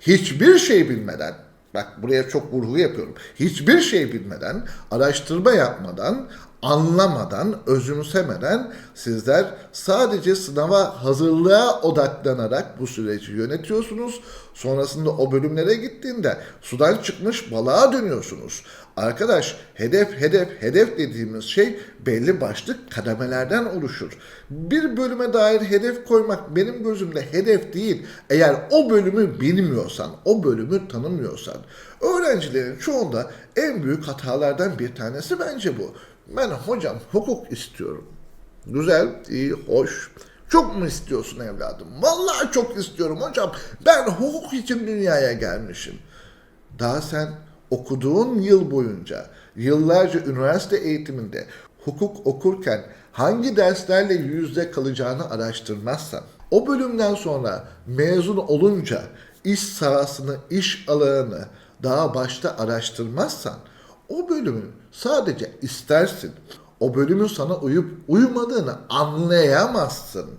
hiçbir şey bilmeden, bak buraya çok vurgu yapıyorum, hiçbir şey bilmeden, araştırma yapmadan, anlamadan, özümsemeden sizler sadece sınava hazırlığa odaklanarak bu süreci yönetiyorsunuz. Sonrasında o bölümlere gittiğinde sudan çıkmış balığa dönüyorsunuz. Arkadaş hedef hedef hedef dediğimiz şey belli başlı kademelerden oluşur. Bir bölüme dair hedef koymak benim gözümde hedef değil. Eğer o bölümü bilmiyorsan, o bölümü tanımıyorsan, öğrencilerin çoğunda en büyük hatalardan bir tanesi bence bu. Ben hocam hukuk istiyorum. Güzel, iyi, hoş. Çok mu istiyorsun evladım? Vallahi çok istiyorum hocam. Ben hukuk için dünyaya gelmişim. Daha sen okuduğun yıl boyunca, yıllarca üniversite eğitiminde hukuk okurken hangi derslerle yüzde kalacağını araştırmazsan, o bölümden sonra mezun olunca iş sahasını, iş alanını daha başta araştırmazsan, o bölümü sadece istersin. O bölümün sana uyup uyumadığını anlayamazsın.